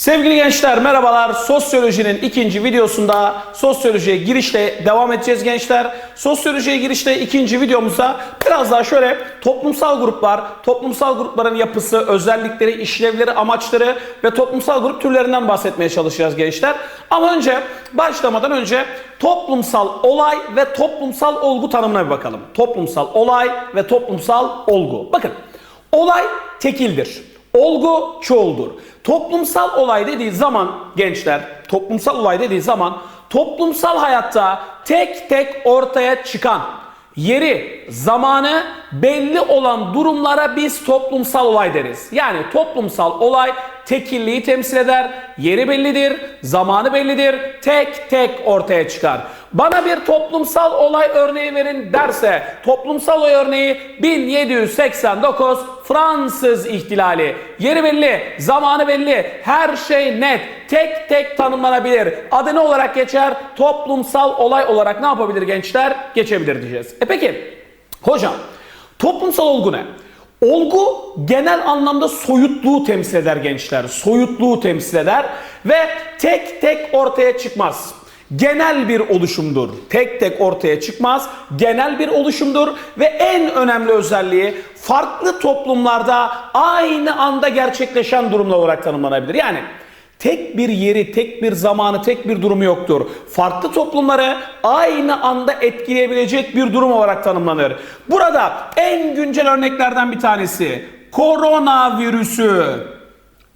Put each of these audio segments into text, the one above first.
Sevgili gençler merhabalar. Sosyolojinin ikinci videosunda sosyolojiye girişle devam edeceğiz gençler. Sosyolojiye girişte ikinci videomuzda biraz daha şöyle toplumsal gruplar, toplumsal grupların yapısı, özellikleri, işlevleri, amaçları ve toplumsal grup türlerinden bahsetmeye çalışacağız gençler. Ama önce başlamadan önce toplumsal olay ve toplumsal olgu tanımına bir bakalım. Toplumsal olay ve toplumsal olgu. Bakın olay tekildir. Olgu çoğuldur. Toplumsal olay dediği zaman gençler, toplumsal olay dediği zaman toplumsal hayatta tek tek ortaya çıkan yeri, zamanı belli olan durumlara biz toplumsal olay deriz. Yani toplumsal olay tekilliği temsil eder, yeri bellidir, zamanı bellidir, tek tek ortaya çıkar. Bana bir toplumsal olay örneği verin derse toplumsal olay örneği 1789 Fransız ihtilali. Yeri belli, zamanı belli, her şey net, tek tek tanımlanabilir. Adı ne olarak geçer? Toplumsal olay olarak ne yapabilir gençler? Geçebilir diyeceğiz. E peki hocam toplumsal olgu ne? Olgu genel anlamda soyutluğu temsil eder gençler. Soyutluğu temsil eder ve tek tek ortaya çıkmaz. Genel bir oluşumdur. Tek tek ortaya çıkmaz. Genel bir oluşumdur ve en önemli özelliği farklı toplumlarda aynı anda gerçekleşen durumlar olarak tanımlanabilir. Yani tek bir yeri, tek bir zamanı, tek bir durumu yoktur. Farklı toplumları aynı anda etkileyebilecek bir durum olarak tanımlanır. Burada en güncel örneklerden bir tanesi koronavirüsü.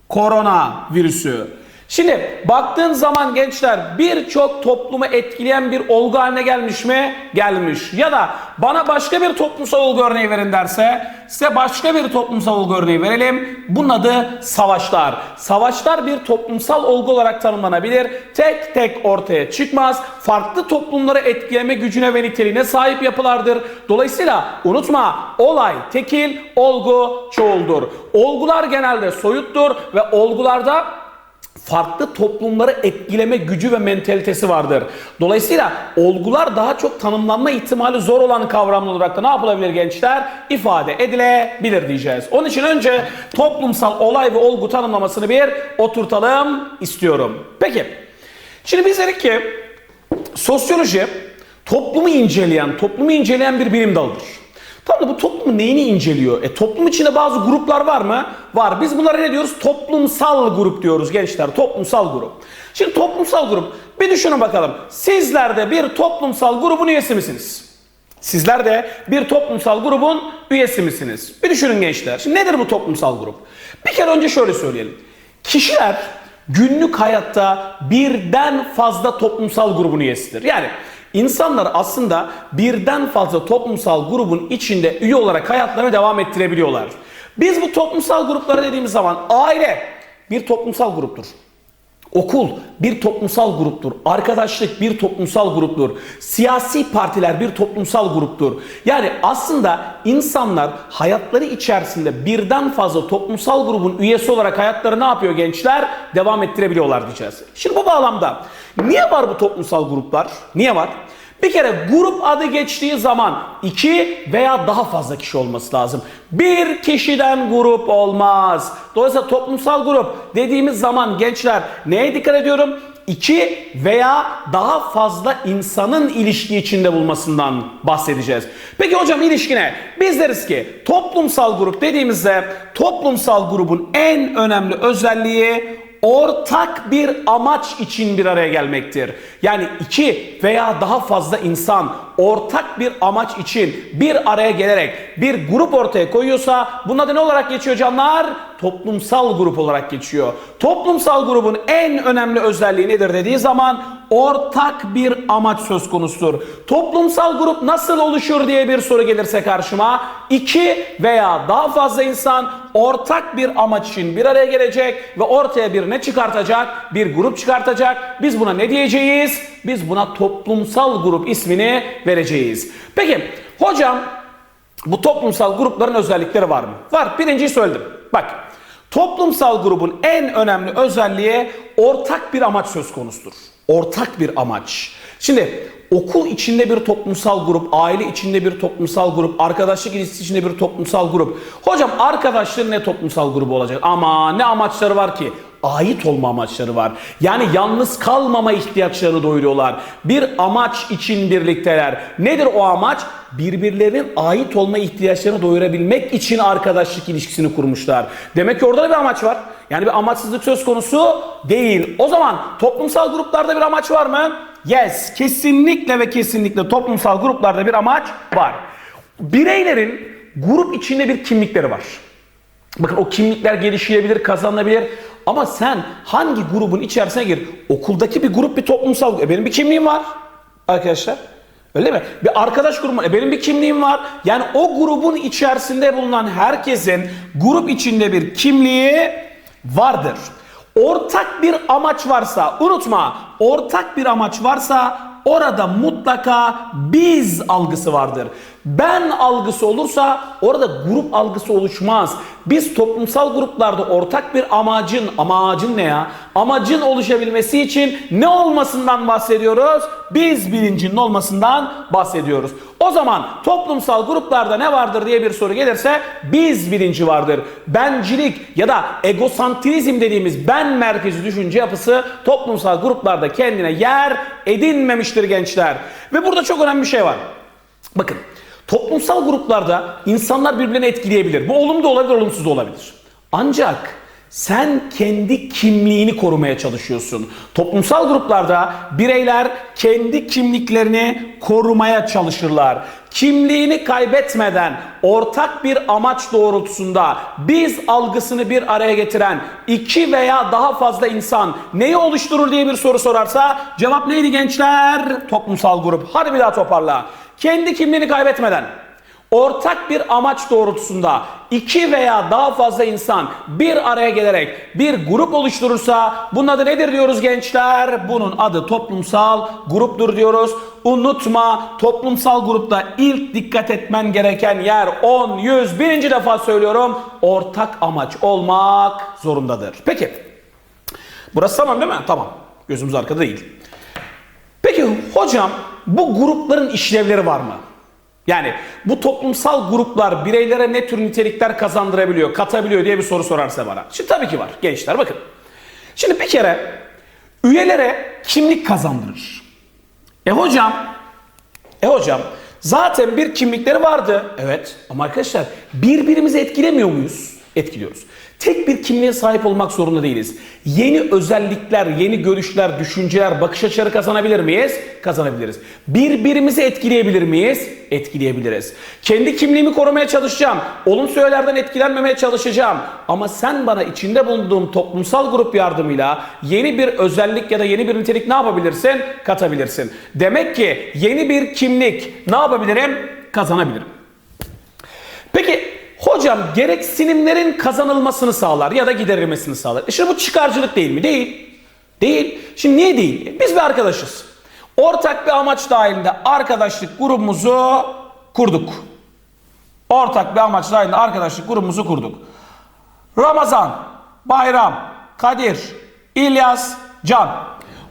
Koronavirüsü. Şimdi baktığın zaman gençler birçok toplumu etkileyen bir olgu haline gelmiş mi? Gelmiş. Ya da bana başka bir toplumsal olgu örneği verin derse size başka bir toplumsal olgu örneği verelim. Bunun adı savaşlar. Savaşlar bir toplumsal olgu olarak tanımlanabilir. Tek tek ortaya çıkmaz. Farklı toplumları etkileme gücüne ve niteliğine sahip yapılardır. Dolayısıyla unutma olay tekil, olgu çoğuldur. Olgular genelde soyuttur ve olgularda farklı toplumları etkileme gücü ve mentalitesi vardır. Dolayısıyla olgular daha çok tanımlanma ihtimali zor olan kavramlar olarak da ne yapılabilir gençler? İfade edilebilir diyeceğiz. Onun için önce toplumsal olay ve olgu tanımlamasını bir oturtalım istiyorum. Peki. Şimdi biz dedik ki sosyoloji toplumu inceleyen, toplumu inceleyen bir bilim dalıdır. Tamam da bu toplumun neyini inceliyor? E toplum içinde bazı gruplar var mı? Var. Biz bunlara ne diyoruz? Toplumsal grup diyoruz gençler. Toplumsal grup. Şimdi toplumsal grup. Bir düşünün bakalım. Sizler de bir toplumsal grubun üyesi misiniz? Sizler de bir toplumsal grubun üyesi misiniz? Bir düşünün gençler. Şimdi nedir bu toplumsal grup? Bir kere önce şöyle söyleyelim. Kişiler günlük hayatta birden fazla toplumsal grubun üyesidir. Yani İnsanlar aslında birden fazla toplumsal grubun içinde üye olarak hayatlarına devam ettirebiliyorlar. Biz bu toplumsal gruplara dediğimiz zaman aile bir toplumsal gruptur. Okul bir toplumsal gruptur. Arkadaşlık bir toplumsal gruptur. Siyasi partiler bir toplumsal gruptur. Yani aslında insanlar hayatları içerisinde birden fazla toplumsal grubun üyesi olarak hayatları ne yapıyor gençler? Devam ettirebiliyorlar diyeceğiz. Şimdi bu bağlamda niye var bu toplumsal gruplar? Niye var? Bir kere grup adı geçtiği zaman iki veya daha fazla kişi olması lazım. Bir kişiden grup olmaz. Dolayısıyla toplumsal grup dediğimiz zaman gençler neye dikkat ediyorum? İki veya daha fazla insanın ilişki içinde bulmasından bahsedeceğiz. Peki hocam ilişkine biz deriz ki toplumsal grup dediğimizde toplumsal grubun en önemli özelliği ortak bir amaç için bir araya gelmektir. Yani iki veya daha fazla insan ortak bir amaç için bir araya gelerek bir grup ortaya koyuyorsa bunun adı ne olarak geçiyor canlar? Toplumsal grup olarak geçiyor. Toplumsal grubun en önemli özelliği nedir dediği zaman ortak bir amaç söz konusudur. Toplumsal grup nasıl oluşur diye bir soru gelirse karşıma iki veya daha fazla insan ortak bir amaç için bir araya gelecek ve ortaya bir ne çıkartacak? Bir grup çıkartacak. Biz buna ne diyeceğiz? Biz buna toplumsal grup ismini vereceğiz. Peki hocam bu toplumsal grupların özellikleri var mı? Var. Birinciyi söyledim. Bak toplumsal grubun en önemli özelliği ortak bir amaç söz konusudur. Ortak bir amaç. Şimdi okul içinde bir toplumsal grup, aile içinde bir toplumsal grup, arkadaşlık ilişkisi içinde bir toplumsal grup. Hocam arkadaşların ne toplumsal grubu olacak? Ama ne amaçları var ki? Ait olma amaçları var. Yani yalnız kalmama ihtiyaçlarını doyuruyorlar. Bir amaç için birlikteler. Nedir o amaç? Birbirlerinin ait olma ihtiyaçlarını doyurabilmek için arkadaşlık ilişkisini kurmuşlar. Demek ki orada da bir amaç var. Yani bir amaçsızlık söz konusu değil. O zaman toplumsal gruplarda bir amaç var mı? Yes, kesinlikle ve kesinlikle toplumsal gruplarda bir amaç var. Bireylerin grup içinde bir kimlikleri var. Bakın o kimlikler gelişebilir, kazanılabilir. Ama sen hangi grubun içerisine gir? Okuldaki bir grup bir toplumsal E benim bir kimliğim var arkadaşlar. Öyle mi? Bir arkadaş grubu e benim bir kimliğim var. Yani o grubun içerisinde bulunan herkesin grup içinde bir kimliği vardır. Ortak bir amaç varsa unutma ortak bir amaç varsa orada mutlaka biz algısı vardır. Ben algısı olursa orada grup algısı oluşmaz. Biz toplumsal gruplarda ortak bir amacın, amacın ne ya? Amacın oluşabilmesi için ne olmasından bahsediyoruz? Biz bilincinin olmasından bahsediyoruz. O zaman toplumsal gruplarda ne vardır diye bir soru gelirse biz bilinci vardır. Bencilik ya da egosantrizm dediğimiz ben merkezi düşünce yapısı toplumsal gruplarda kendine yer edinmemiştir gençler. Ve burada çok önemli bir şey var. Bakın toplumsal gruplarda insanlar birbirlerini etkileyebilir. Bu olumlu da olabilir, olumsuz da olabilir. Ancak sen kendi kimliğini korumaya çalışıyorsun. Toplumsal gruplarda bireyler kendi kimliklerini korumaya çalışırlar. Kimliğini kaybetmeden ortak bir amaç doğrultusunda biz algısını bir araya getiren iki veya daha fazla insan neyi oluşturur diye bir soru sorarsa cevap neydi gençler? Toplumsal grup. Hadi bir daha toparla. Kendi kimliğini kaybetmeden ortak bir amaç doğrultusunda iki veya daha fazla insan bir araya gelerek bir grup oluşturursa bunun adı nedir diyoruz gençler? Bunun adı toplumsal gruptur diyoruz. Unutma toplumsal grupta ilk dikkat etmen gereken yer 10, 100, birinci defa söylüyorum ortak amaç olmak zorundadır. Peki burası tamam değil mi? Tamam gözümüz arkada değil. Peki hocam bu grupların işlevleri var mı? Yani bu toplumsal gruplar bireylere ne tür nitelikler kazandırabiliyor, katabiliyor diye bir soru sorarsa bana. Şimdi tabii ki var gençler bakın. Şimdi bir kere üyelere kimlik kazandırır. E hocam, e hocam zaten bir kimlikleri vardı. Evet ama arkadaşlar birbirimizi etkilemiyor muyuz? Etkiliyoruz. Tek bir kimliğe sahip olmak zorunda değiliz. Yeni özellikler, yeni görüşler, düşünceler, bakış açıları kazanabilir miyiz? Kazanabiliriz. Birbirimizi etkileyebilir miyiz? Etkileyebiliriz. Kendi kimliğimi korumaya çalışacağım. Olumsuz öğelerden etkilenmemeye çalışacağım. Ama sen bana içinde bulunduğum toplumsal grup yardımıyla yeni bir özellik ya da yeni bir nitelik ne yapabilirsin? Katabilirsin. Demek ki yeni bir kimlik ne yapabilirim? Kazanabilirim. Peki Hocam gereksinimlerin kazanılmasını sağlar ya da giderilmesini sağlar. E şimdi bu çıkarcılık değil mi? Değil. Değil. Şimdi niye değil? Biz bir arkadaşız. Ortak bir amaç dahilinde arkadaşlık grubumuzu kurduk. Ortak bir amaç dahilinde arkadaşlık grubumuzu kurduk. Ramazan, Bayram, Kadir, İlyas, Can.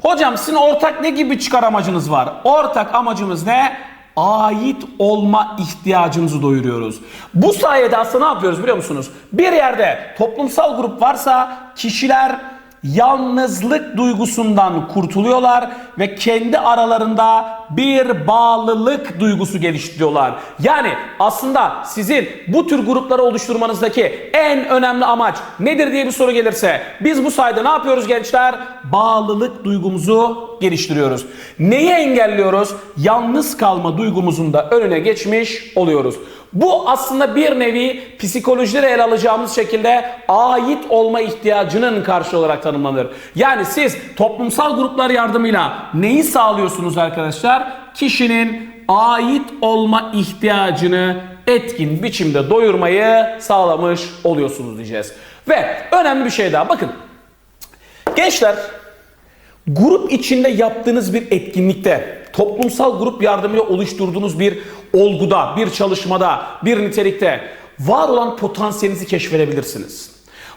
Hocam sizin ortak ne gibi çıkar amacınız var? Ortak amacımız ne? Ait olma ihtiyacımızı doyuruyoruz. Bu sayede aslında ne yapıyoruz biliyor musunuz? Bir yerde toplumsal grup varsa kişiler yalnızlık duygusundan kurtuluyorlar ve kendi aralarında bir bağlılık duygusu geliştiriyorlar. Yani aslında sizin bu tür grupları oluşturmanızdaki en önemli amaç nedir diye bir soru gelirse biz bu sayede ne yapıyoruz gençler? Bağlılık duygumuzu geliştiriyoruz. Neyi engelliyoruz? Yalnız kalma duygumuzun da önüne geçmiş oluyoruz. Bu aslında bir nevi psikolojide ele alacağımız şekilde ait olma ihtiyacının karşı olarak tanımlanır. Yani siz toplumsal gruplar yardımıyla neyi sağlıyorsunuz arkadaşlar? Kişinin ait olma ihtiyacını etkin biçimde doyurmayı sağlamış oluyorsunuz diyeceğiz. Ve önemli bir şey daha bakın. Gençler grup içinde yaptığınız bir etkinlikte, toplumsal grup yardımıyla oluşturduğunuz bir olguda, bir çalışmada, bir nitelikte var olan potansiyelinizi keşfedebilirsiniz.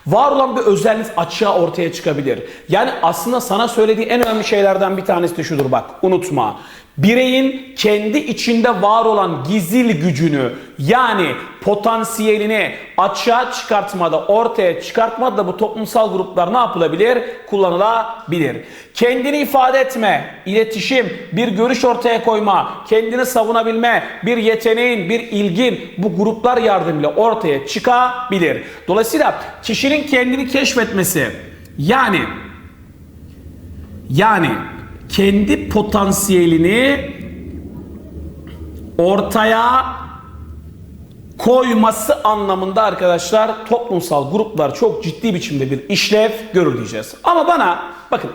Var olan bir özellik açığa ortaya çıkabilir. Yani aslında sana söylediği en önemli şeylerden bir tanesi de şudur bak unutma. Bireyin kendi içinde var olan gizil gücünü yani potansiyelini açığa çıkartmada, ortaya çıkartmada bu toplumsal gruplar ne yapılabilir? Kullanılabilir. Kendini ifade etme, iletişim, bir görüş ortaya koyma, kendini savunabilme, bir yeteneğin, bir ilgin bu gruplar yardımıyla ortaya çıkabilir. Dolayısıyla kişinin kendini keşfetmesi yani yani kendi potansiyelini ortaya koyması anlamında arkadaşlar toplumsal gruplar çok ciddi biçimde bir işlev görür diyeceğiz. Ama bana bakın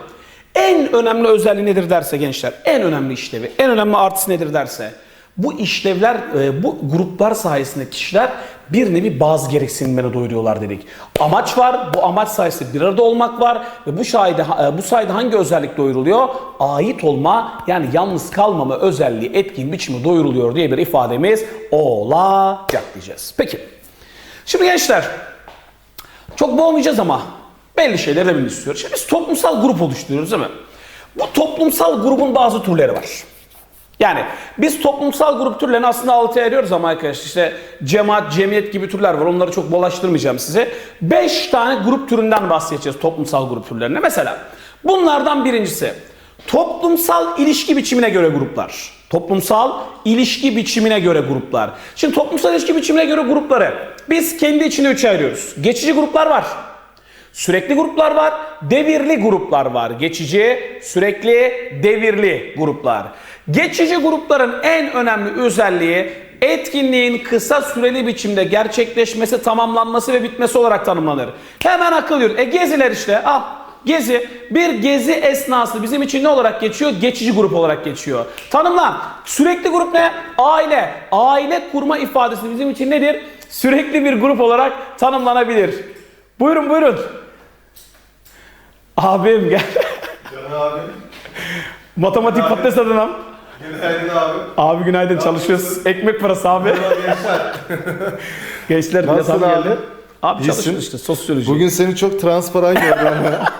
en önemli özelliği nedir derse gençler en önemli işlevi en önemli artısı nedir derse bu işlevler e, bu gruplar sayesinde kişiler bir nevi bazı gereksinimleri doyuruyorlar dedik. Amaç var. Bu amaç sayesinde bir arada olmak var ve bu sayede e, bu sayede hangi özellik doyuruluyor? Ait olma yani yalnız kalmama özelliği etkin biçimi doyuruluyor diye bir ifademiz olacak diyeceğiz. Peki. Şimdi gençler çok boğmayacağız ama belli şeyleri de istiyoruz. Şimdi biz toplumsal grup oluşturuyoruz değil mi? Bu toplumsal grubun bazı türleri var. Yani biz toplumsal grup türlerini aslında altıya ayırıyoruz ama arkadaşlar işte cemaat, cemiyet gibi türler var. Onları çok bulaştırmayacağım size. 5 tane grup türünden bahsedeceğiz toplumsal grup türlerine. Mesela bunlardan birincisi toplumsal ilişki biçimine göre gruplar. Toplumsal ilişki biçimine göre gruplar. Şimdi toplumsal ilişki biçimine göre grupları biz kendi içinde üçe ayırıyoruz. Geçici gruplar var. Sürekli gruplar var, devirli gruplar var. Geçici, sürekli, devirli gruplar. Geçici grupların en önemli özelliği etkinliğin kısa süreli biçimde gerçekleşmesi, tamamlanması ve bitmesi olarak tanımlanır. Hemen akıl. E geziler işte. Al. Gezi. Bir gezi esnası bizim için ne olarak geçiyor? Geçici grup olarak geçiyor. Tanımla. Sürekli grup ne? Aile. Aile kurma ifadesi bizim için nedir? Sürekli bir grup olarak tanımlanabilir. Buyurun buyurun. Abim gel. Can abi. Matematik patates adına. Günaydın abi. Abi günaydın çalışıyoruz. Ekmek parası abi. Gençler. Gençler biraz Nasılsın abi abi? geldi. Abi İyisin. çalışıyoruz işte sosyoloji. Bugün seni çok transparan gördüm ya.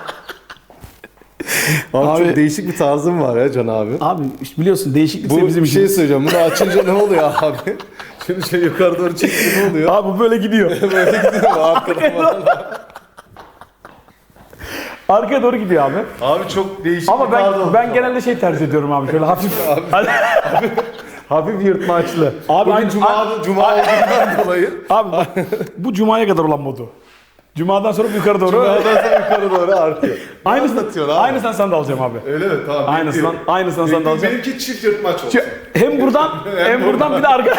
Abi, Abi- çok değişik bir tarzın var ya Can abi. Abi işte biliyorsun değişiklik Bu bizim bir şey işimiz. söyleyeceğim. Bunu açınca ne oluyor abi? Şimdi şöyle yukarı doğru çekti ne oluyor? Abi bu böyle gidiyor. Böyle gidiyor mu arkadan falan? Arkaya doğru gidiyor abi. Abi çok değişik Ama bir tarz ben oldu. ben genelde şey tercih ediyorum abi şöyle hafif. Hafif yırtmaçlı. Abi Bugün aynı- cuma, cuma olduğundan dolayı. abi bak, bu cumaya kadar olan modu. Cumadan sonra yukarı doğru. Cumadan sonra yukarı doğru artıyor. Aynısını, anlatıyorsun abi? aynısından sen de alacağım abi. Öyle mi? Tamam. Aynısından, bekliyorum. aynısından sen de Bekliyorum. alacağım. Benimki çift yırtmaç olsun. Hem buradan hem buradan bir de arka.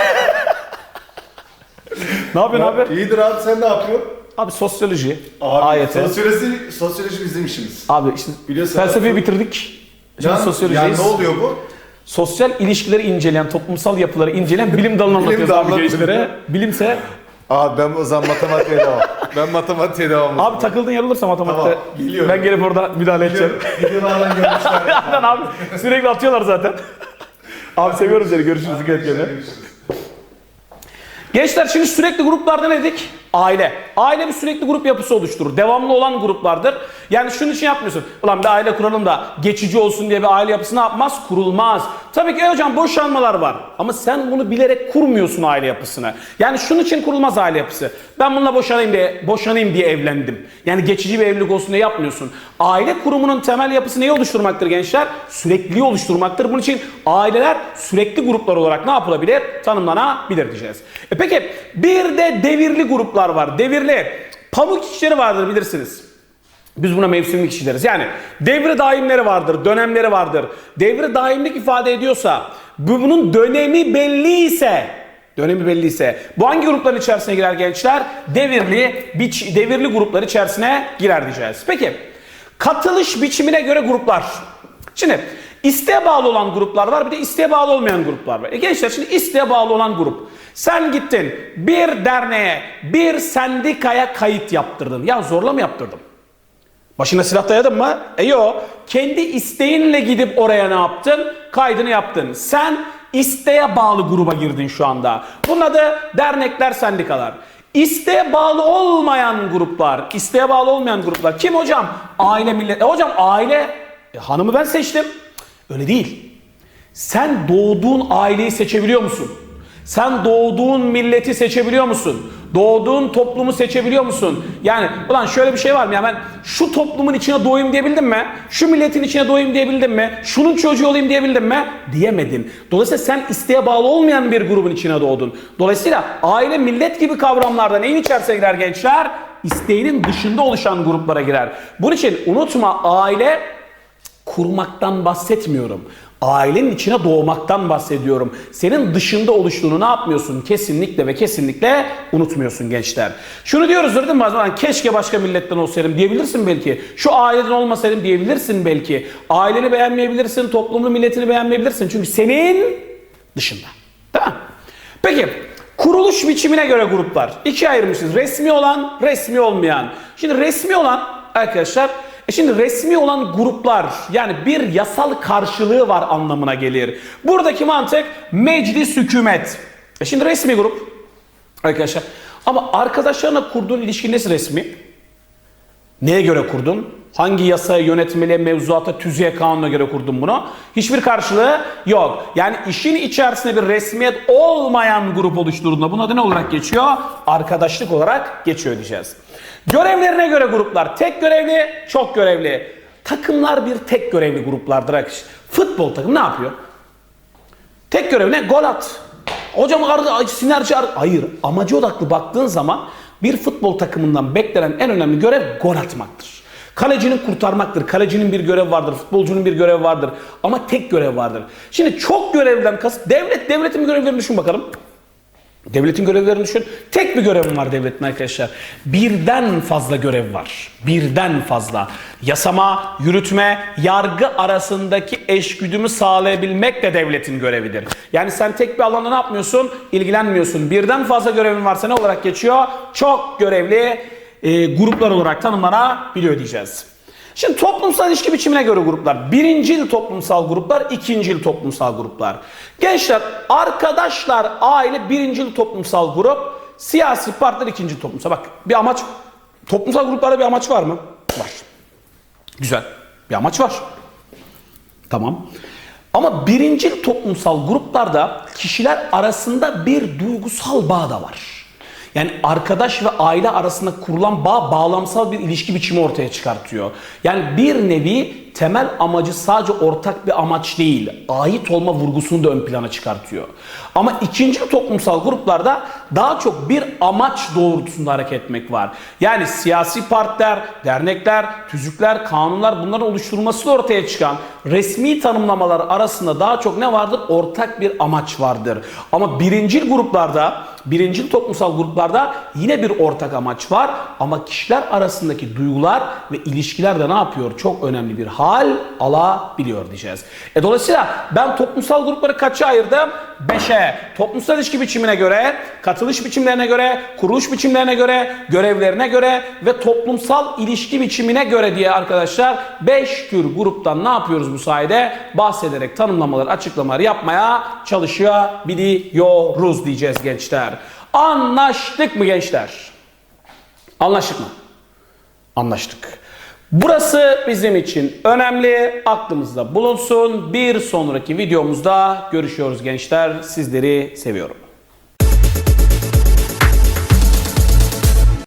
ne yapıyorsun abi? İyidir abi sen ne yapıyorsun? Abi sosyoloji, Abi, AYT. Sosyoloji, sosyoloji bizim işimiz. Abi işte Biliyorsun- felsefeyi bitirdik. Şimdi Yani, sosyolojiyiz. yani ne oluyor bu? Sosyal ilişkileri inceleyen, toplumsal yapıları inceleyen bilim dalını anlatıyoruz abi dalını. gençlere. Bilimse Abi ben o zaman matematiğe devam. Ben matematiğe devam. abi takıldığın yer olursa matematikte Tamam, geliyorum. ben gelip orada müdahale edeceğim. Videolardan görmüşler. Aynen abi sürekli atıyorlar zaten. abi seviyorum seni görüşürüz et kendine. Gençler şimdi sürekli gruplarda ne dedik? Aile. Aile bir sürekli grup yapısı oluşturur. Devamlı olan gruplardır. Yani şunun için yapmıyorsun. Ulan bir aile kuralım da geçici olsun diye bir aile yapısı ne yapmaz? Kurulmaz. Tabii ki "E hocam boşanmalar var. Ama sen bunu bilerek kurmuyorsun aile yapısını. Yani şunun için kurulmaz aile yapısı. Ben bununla boşanayım diye, boşanayım diye evlendim. Yani geçici bir evlilik olsun diye yapmıyorsun. Aile kurumunun temel yapısı neyi oluşturmaktır gençler? Sürekliliği oluşturmaktır. Bunun için aileler sürekli gruplar olarak ne yapılabilir? Tanımlanabilir diyeceğiz. E peki bir de devirli gruplar var. Devirli. Pamuk işçileri vardır bilirsiniz. Biz buna mevsimlik işçi deriz. Yani devri daimleri vardır, dönemleri vardır. Devri daimlik ifade ediyorsa, bu- bunun dönemi belliyse, dönemi belliyse, bu hangi grupların içerisine girer gençler? Devirli, biç, devirli gruplar içerisine girer diyeceğiz. Peki, katılış biçimine göre gruplar. Şimdi isteğe bağlı olan gruplar var, bir de isteğe bağlı olmayan gruplar var. E gençler şimdi isteğe bağlı olan grup. Sen gittin bir derneğe, bir sendikaya kayıt yaptırdın. Ya zorla mı yaptırdım? Başına silah dayadın mı? E yo. Kendi isteğinle gidip oraya ne yaptın? Kaydını yaptın. Sen isteğe bağlı gruba girdin şu anda. Bunun adı dernekler, sendikalar. İsteğe bağlı olmayan gruplar, isteğe bağlı olmayan gruplar. Kim hocam? Aile millet. E hocam aile, e, hanımı ben seçtim. Öyle değil. Sen doğduğun aileyi seçebiliyor musun? Sen doğduğun milleti seçebiliyor musun? Doğduğun toplumu seçebiliyor musun? Yani ulan şöyle bir şey var mı ya ben şu toplumun içine doğayım diyebildim mi? Şu milletin içine doğayım diyebildim mi? Şunun çocuğu olayım diyebildim mi? Diyemedin. Dolayısıyla sen isteğe bağlı olmayan bir grubun içine doğdun. Dolayısıyla aile millet gibi kavramlarda neyin içerisine girer gençler? İsteğinin dışında oluşan gruplara girer. Bunun için unutma aile kurmaktan bahsetmiyorum. Ailenin içine doğmaktan bahsediyorum. Senin dışında oluştuğunu ne yapmıyorsun? Kesinlikle ve kesinlikle unutmuyorsun gençler. Şunu diyoruz değil mi bazen? "Lan Keşke başka milletten olsaydım diyebilirsin belki. Şu aileden olmasaydım diyebilirsin belki. Aileni beğenmeyebilirsin, toplumunu, milletini beğenmeyebilirsin. Çünkü senin dışında. Değil mi? Peki kuruluş biçimine göre gruplar. İkiye ayırmışız. Resmi olan, resmi olmayan. Şimdi resmi olan arkadaşlar e şimdi resmi olan gruplar yani bir yasal karşılığı var anlamına gelir. Buradaki mantık meclis hükümet. E şimdi resmi grup arkadaşlar ama arkadaşlarına kurduğun ilişki nesi resmi? Neye göre kurdun? Hangi yasaya, yönetmeliğe, mevzuata, tüzüğe, kanuna göre kurdun bunu? Hiçbir karşılığı yok. Yani işin içerisinde bir resmiyet olmayan grup oluşturduğunda bunun adı ne olarak geçiyor? Arkadaşlık olarak geçiyor diyeceğiz. Görevlerine göre gruplar. Tek görevli, çok görevli. Takımlar bir tek görevli gruplardır arkadaşlar. Futbol takımı ne yapıyor? Tek görev ne? Gol at. Hocam arada sinerji ar- Hayır. Amacı odaklı baktığın zaman bir futbol takımından beklenen en önemli görev gol atmaktır. Kalecinin kurtarmaktır. Kalecinin bir görev vardır. Futbolcunun bir görevi vardır. Ama tek görev vardır. Şimdi çok görevden kasıt devlet devletin görevlerini düşün bakalım. Devletin görevlerini düşün. Tek bir görevim var devletin arkadaşlar. Birden fazla görev var. Birden fazla. Yasama, yürütme, yargı arasındaki eşgüdümü sağlayabilmek de devletin görevidir. Yani sen tek bir alanda ne yapmıyorsun? İlgilenmiyorsun. Birden fazla görevin varsa ne olarak geçiyor? Çok görevli e, gruplar olarak tanımlanabiliyor diyeceğiz. Şimdi toplumsal ilişki biçimine göre gruplar. Birincil toplumsal gruplar, ikincil toplumsal gruplar. Gençler, arkadaşlar, aile birincil toplumsal grup, siyasi partiler ikinci toplumsal. Bak bir amaç, toplumsal gruplarda bir amaç var mı? Var. Güzel. Bir amaç var. Tamam. Ama birincil toplumsal gruplarda kişiler arasında bir duygusal bağ da var. Yani arkadaş ve aile arasında kurulan bağ bağlamsal bir ilişki biçimi ortaya çıkartıyor. Yani bir nevi temel amacı sadece ortak bir amaç değil, ait olma vurgusunu da ön plana çıkartıyor. Ama ikinci toplumsal gruplarda daha çok bir amaç doğrultusunda hareket etmek var. Yani siyasi partiler, dernekler, tüzükler, kanunlar bunların oluşturulması ortaya çıkan resmi tanımlamalar arasında daha çok ne vardır? Ortak bir amaç vardır. Ama birincil gruplarda Birincil toplumsal gruplarda yine bir ortak amaç var ama kişiler arasındaki duygular ve ilişkiler de ne yapıyor? Çok önemli bir hal alabiliyor diyeceğiz. E dolayısıyla ben toplumsal grupları kaça ayırdım? Beşe. Toplumsal ilişki biçimine göre, katılış biçimlerine göre, kuruluş biçimlerine göre, görevlerine göre ve toplumsal ilişki biçimine göre diye arkadaşlar 5 tür gruptan ne yapıyoruz bu sayede? Bahsederek tanımlamalar, açıklamalar yapmaya çalışabiliyoruz diyeceğiz gençler. Anlaştık mı gençler? Anlaştık mı? Anlaştık. Burası bizim için önemli. Aklımızda bulunsun. Bir sonraki videomuzda görüşüyoruz gençler. Sizleri seviyorum.